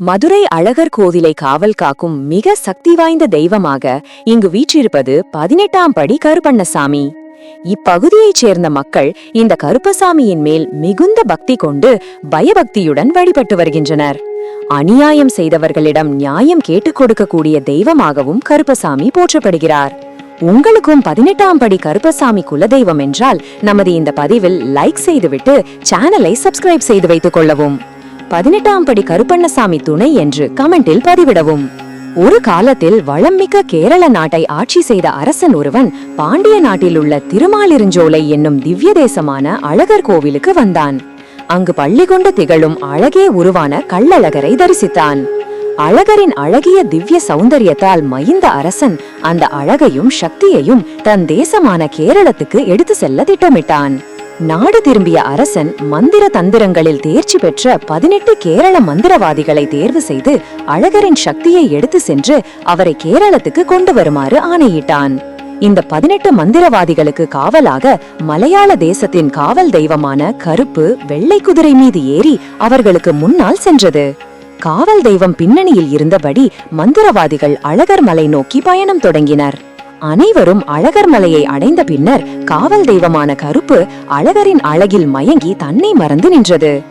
மதுரை அழகர் கோவிலை காவல் காக்கும் மிக சக்தி வாய்ந்த தெய்வமாக இங்கு வீற்றிருப்பது பதினெட்டாம் படி கருப்பண்ணசாமி. இப்பகுதியைச் சேர்ந்த மக்கள் இந்த கருப்பசாமியின் மேல் மிகுந்த பக்தி கொண்டு பயபக்தியுடன் வழிபட்டு வருகின்றனர். அநியாயம் செய்தவர்களிடம் நியாயம் கேட்டுக் கொடுக்கக்கூடிய தெய்வமாகவும் கருப்பசாமி போற்றப்படுகிறார். உங்களுக்கும் பதினெட்டாம் படி கருப்பசாமி குலதெய்வம் என்றால் நமது இந்த பதிவில் லைக் செய்துவிட்டு சேனலை சப்ஸ்கிரைப் செய்து வைத்துக் கொள்ளவும். பதினெட்டாம் படி கருப்பண்ணசாமி துணை என்று கமெண்டில் பதிவிடவும். ஒரு காலத்தில் வளம்மிக்க கேரள நாட்டை ஆட்சி செய்த அரசன் ஒருவன் பாண்டிய நாட்டில் உள்ள திருமாலிருஞ்சோலை என்னும் திவ்ய தேசமான அழகர் கோவிலுக்கு வந்தான். அங்கு பள்ளி கொண்டு திகழும் அழகே உருவான கள்ளழகரை தரிசித்தான். அழகரின் அழகிய திவ்ய சௌந்தரியத்தால் மயிந்த அரசன் அந்த அழகையும் சக்தியையும் தன் தேசமான கேரளத்துக்கு எடுத்து செல்ல திட்டமிட்டான். நாடு திரும்பிய அரசன் மந்திர தந்திரங்களில் தேர்ச்சி பெற்ற பதினெட்டு கேரள மந்திரவாதிகளை தேர்வு செய்து அழகரின் சக்தியை எடுத்து சென்று அவரை கேரளத்துக்கு கொண்டு வருமாறு ஆணையிட்டான். இந்த பதினெட்டு மந்திரவாதிகளுக்கு காவலாக மலையாள தேசத்தின் காவல் தெய்வமான கருப்பு வெள்ளை குதிரை மீது ஏறி அவர்களுக்கு முன்னால் சென்றது. காவல் தெய்வம் பின்னணியில் இருந்தபடி மந்திரவாதிகள் அழகர் மலை நோக்கி பயணம் தொடங்கினர். அனைவரும் அழகர் மலையை அடைந்த பின்னர் காவல் தெய்வமான கருப்பு அழகரின் அழகில் மயங்கி தன்னை மறந்து நின்றது.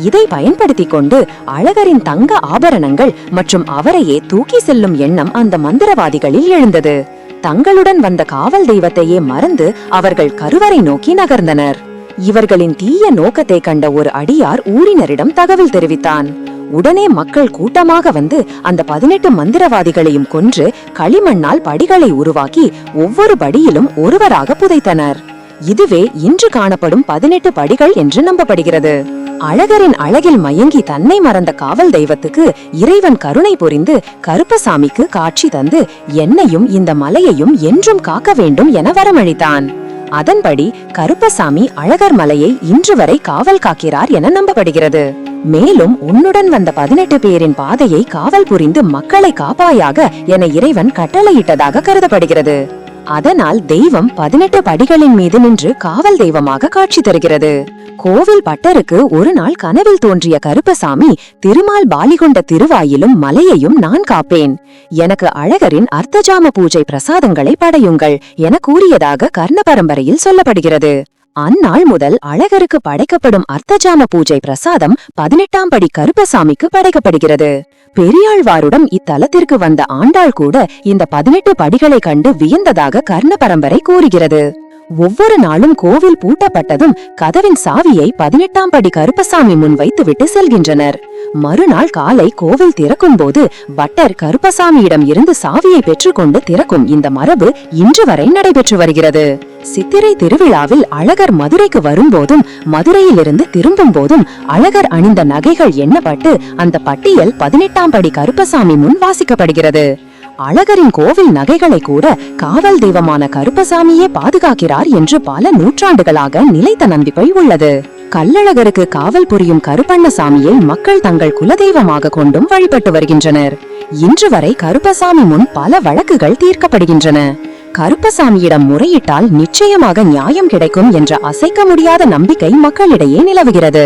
இதை பயன்படுத்திக் கொண்டு அழகரின் தங்க ஆபரணங்கள் மற்றும் அவரையே தூக்கி செல்லும் எண்ணம் அந்த மந்திரவாதிகளில் எழுந்தது. தங்களுடன் வந்த காவல் தெய்வத்தையே மறந்து அவர்கள் கருவறை நோக்கி நகர்ந்தனர். இவர்களின் தீய நோக்கத்தை கண்ட ஒரு அடியார் ஊரினரிடம் தகவல் தெரிவித்தான். உடனே மக்கள் கூட்டமாக வந்து அந்த பதினெட்டு மந்திரவாதிகளையும் கொன்று களிமண்ணால் படிகளை உருவாக்கி ஒவ்வொரு படியிலும் ஒருவராக புதைத்தனர். இதுவே இன்று காணப்படும் பதினெட்டு படிகள் என்று நம்பப்படுகிறது. அழகரின் அழகில் மயங்கி தன்னை மறந்த காவல் தெய்வத்துக்கு இறைவன் கருணை புரிந்து கருப்பசாமிக்கு காட்சி தந்து என்னையும் இந்த மலையையும் என்றும் காக்க வேண்டும் என வரமளித்தான். அதன்படி கருப்பசாமி அழகர் மலையை இன்று வரை காவல் காக்கிறார் என நம்பப்படுகிறது. மேலும் உன்னுடன் வந்த பதினெட்டு பேரின் பாதையை காவல் புரிந்து மக்களை காப்பாயாக என இறைவன் கட்டளையிட்டதாக கருதப்படுகிறது. அதனால் தெய்வம் பதினெட்டு படிகளின் மீது நின்று காவல் தெய்வமாக காட்சி தருகிறது. கோவில் பட்டருக்கு ஒரு நாள் கனவில் தோன்றிய கருப்பசாமி திருமால் பாலிகொண்ட திருவாயிலும் மலையையும் நான் காப்பேன். எனக்கு அழகரின் அர்த்தஜாம பூஜை பிரசாதங்களை படையுங்கள் என கூறியதாக கர்ண பரம்பரையில் சொல்லப்படுகிறது. அந்நாள் முதல் அழகருக்கு படைக்கப்படும் அர்த்தஜாம பூஜை பிரசாதம் பதினெட்டாம் படி கருப்பசாமிக்கு படைக்கப்படுகிறது. பெரியாழ்வாருடன் இத்தலத்திற்கு வந்த ஆண்டாள் கூட இந்த பதினெட்டு படிகளை கண்டு வியந்ததாக கர்ண பரம்பரை கூறுகிறது. ஒவ்வொரு நாளும் கோவில் பூட்டப்பட்டதும் கதவின் சாவியை பதினெட்டாம் படி கருப்பசாமி முன் வைத்துவிட்டு செல்கின்றனர். மறுநாள் காலை கோவில் திறக்கும் போது பட்டர் கருப்பசாமியிடம் இருந்து சாவியை பெற்றுக்கொண்டு திறக்கும் இந்த மரபு இன்று வரை நடைபெற்று வருகிறது. சித்திரை திருவிழாவில் அழகர் மதுரைக்கு வரும்போதும் மதுரையிலிருந்து திரும்பும் போதும் அழகர் அணிந்த நகைகள் எண்ணப்பட்டு அந்த பட்டியல் பதினெட்டாம் படி கருப்பசாமி முன் வாசிக்கப்படுகிறது. அழகரின் கோவில் நகைகளை கூட காவல் தெய்வமான கருப்பசாமியே பாதுகாக்கிறார் என்று பல நூற்றாண்டுகளாக நிலைத்த நம்பிக்கை உள்ளது. கல்லழகருக்கு காவல் புரியும் கருப்பண்ணசாமியை மக்கள் தங்கள் குலதெய்வமாக கொண்டும் வழிபட்டு வருகின்றனர். இன்று வரை கருப்பசாமி முன் பல வழக்குகள் தீர்க்கப்படுகின்றன. கருப்பசாமியிடம் முறையிட்டால் நிச்சயமாக நியாயம் கிடைக்கும் என்ற அசைக்க முடியாத நம்பிக்கை மக்களிடையே நிலவுகிறது.